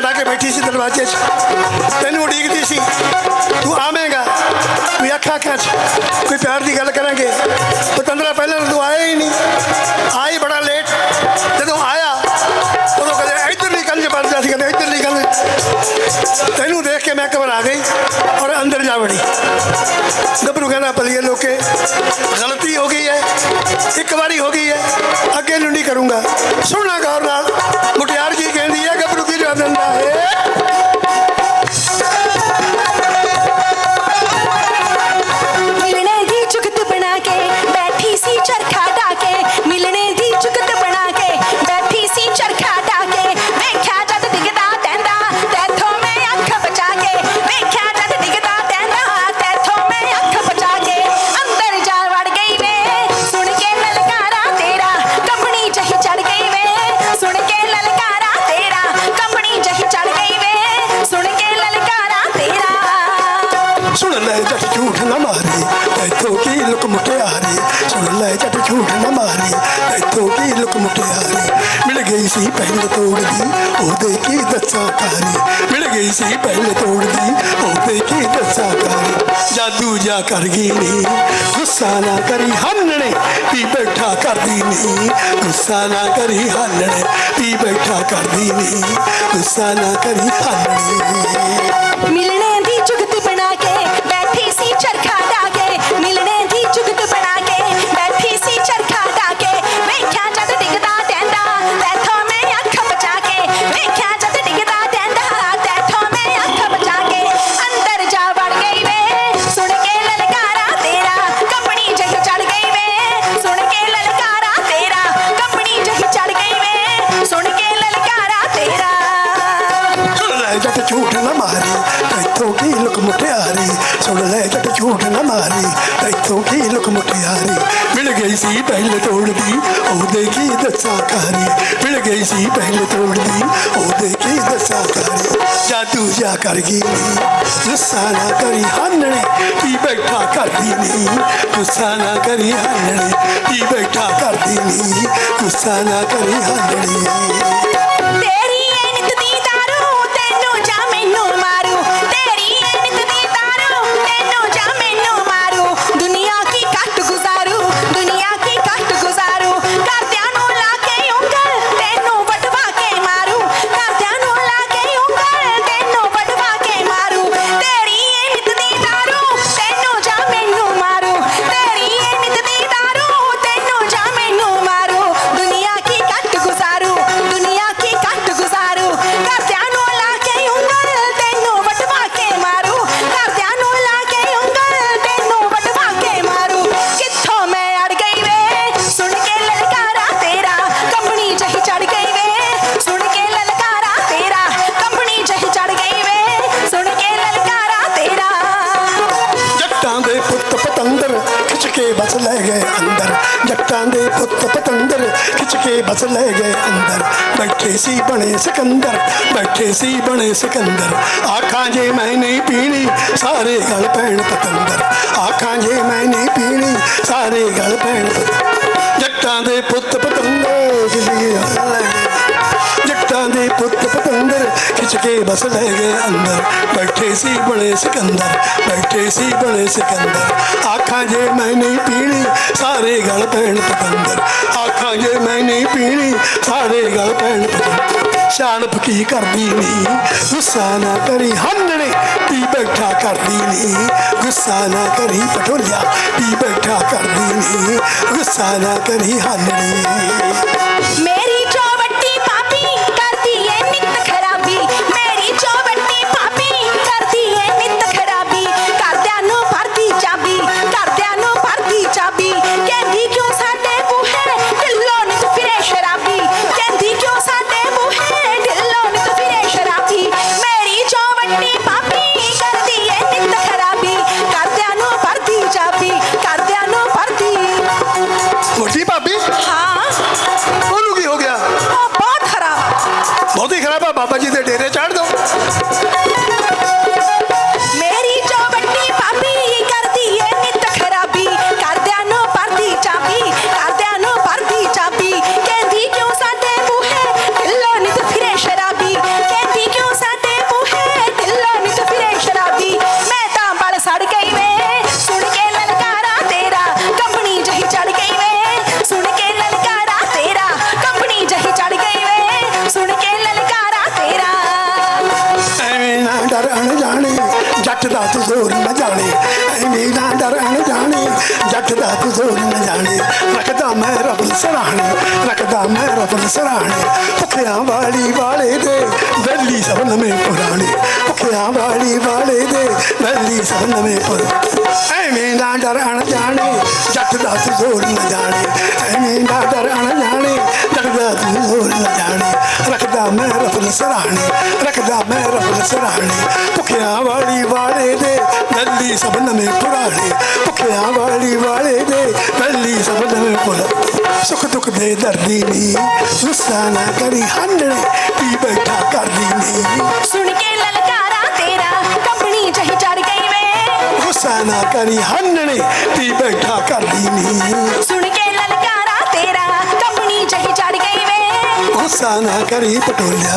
ਗਲੀ 'ਚ ਕੇ ਬੈਠੀ ਸੀ ਦਰਵਾਜ਼ੇ 'ਚ। ਤੈਨੂੰ ਉਡੀਕਦੀ ਸੀ। ਤੂੰ ਆਵੇਂਗਾ। ਕੋਈ ਅੱਖਾਂ ਅੱਖਾਂ 'ਚ। ਕੋਈ ਪਿਆਰ ਦੀ ਗੱਲ ਕਰਾਂਗੇ। ਪਤੰਦਰਾ, ਪਹਿਲਾਂ ਤੂੰ ਆਇਆ ਹੀ ਨਹੀਂ। ਆਈ ਬੜਾ ਲੇਟ ਜਦੋਂ ਆਇਆ, ਉਦੋਂ ਕਹਿੰਦੇ ਇੱਧਰ ਨਹੀਂ ਕੰਜ ਵੱਜਦਾ ਸੀ ਕਹਿੰਦੇ ਇੱਧਰ ਨਹੀਂ ਕੰਜ ਤੈਨੂੰ ਦੇਖ ਕੇ ਮੈਂ ਘਬਰਾ ਗਈ ਔਰ ਅੰਦਰ ਜਾ ਵੜੀ। ਗੱਭਰੂ ਕਹਿੰਦਾ ਪਲੀਏ ਲੋਕੇ, ਗਲਤੀ ਹੋ ਗਈ ਹੈ। ਇੱਕ ਵਾਰੀ ਹੋ ਗਈ ਹੈ। ਅੱਗੇ ਨੂੰ ਨਹੀਂ ਕਰੂੰਗਾ। ਸੁਣਨਾ ਗੌਰ ਨਾਲ। Subhanallah. ढूंढ लाए जब झूठ न मारी। तो की लुक मुटियारी मिल गई सी पहले तोड़ दी ओदे की दच्चा कारी। मिल गई सी पहले तोड़ दी ओदे की दच्चा कारी। जादू जा कर गिनी गुस्सा ना करी हनने पी बैठा कर दी नहीं गुस्सा ना करी हनने पी बैठा कर दी नहीं गुस्सा ना करी हनने जट झूठ न मारी, तैथों की लुक मुठियारी। सुन लै जट झूठ न मारी, तैथों की लुक मुठियारी। मिल गई सी पहले तोड़ दी ओहदे की दसाकारी मिल गई सी पहले तोड़ दी ओहदे की दसाकारी जादू जा कर गई गुस्सा ना करी हानने, की बैठा कर दी नहीं गुस्सा ना करी हानने, की बैठा कर दी नहीं गुस्सा ना करी हानने। टांगे पुत पतंदर खिचके बस ले गए अंदर बैठे सी बने सिकंदर बैठे सी बने सिकंदर आखा जे मैंने पीनी सारे गल भैन पतंदर आखा जे मैंने पीनी सारे गल भैन जट्टा दे पुत पतंदर खींच के बस ले गए अंदर बैठे सी बड़े सिकंदर बैठे सी बड़े सिकंदर आखा जे मैं नहीं पीनी सारे गल भैन पकंदर आखा जे मैं नहीं पीनी सारे गल भैन पकंदर ਸਿਆਣਪ ਕੀ ਕਰਦੀ ਨੀ ਗੁੱਸਾ ਨਾ ਕਰੀ ਹੰਨਣੇ ਕੀ ਬੈਠਾ ਕਰਦੀ ਨੀ ਗੁੱਸਾ ਨਾ ਕਰੀ ਪਟੋਲਿਆ ਕੀ ਬੈਠਾ ਕਰਦੀ ਨੀ ਗੁੱਸਾ ਨਾ ਕਰੀ ਹੰਨਣੇ ਬਾਬਾ ਜੀ ਦੇ ਰੱਖਦਾ ਮੈਂ ਰਫਲ ਸਰਾਣੇ ਭੁੱਖਿਆਂ ਵਾਲੀ ਵਾਲੇ ਦੇ, ਵੈਲੀ ਸਭ ਨਵੇਂ ਪੁਰਾਣੇ, ਭੁੱਖਿਆਂ ਵਾਲੀ ਵਾਲੇ ਦੇ, ਵੈਲੀ ਸਭ ਨਵੇਂ ਪੁਰਾਣੇ। ਐਵੇਂ ਨਾ ਡਰਨ ਜਾਣੇ, ਜੱਟ ਦਾ ਤੂੰ ਜ਼ੋਰ ਨਾ ਜਾਣੇ। ਐਵੇਂ ਨਾ ਡਰਨ ਜਾਣੇ, ਜੱਟ ਦਾ ਜ਼ੋਰ ਨਾ ਜਾਣੇ। ਰੱਖਦਾ ਮੈਂ ਰਫਲ ਸਰਾਣੇ ਰੱਖਦਾ ਮੈਂ ਰਫਲ ਸਰਾਣੇ ਭੁੱਖਿਆਂ ਵਾਲੀ ਵਾਲੇ तल्ली सबन में पुराने अखियाँ वाली वाले दे तल्ली सबन में पुराने। सुख दुख दे दर्दी नी गुस्सा ना करी हंडने पी बैठा कर दी नी। सुन के ललकारा तेरा कपड़ी जही चढ़ गई मैं गुस्सा ना करी हंडने पी बैठा कर दी नी। सुन के ललकारा तेरा कपड़ी जही चढ़ गई मैं गुस्सा ना करी पटोलिया।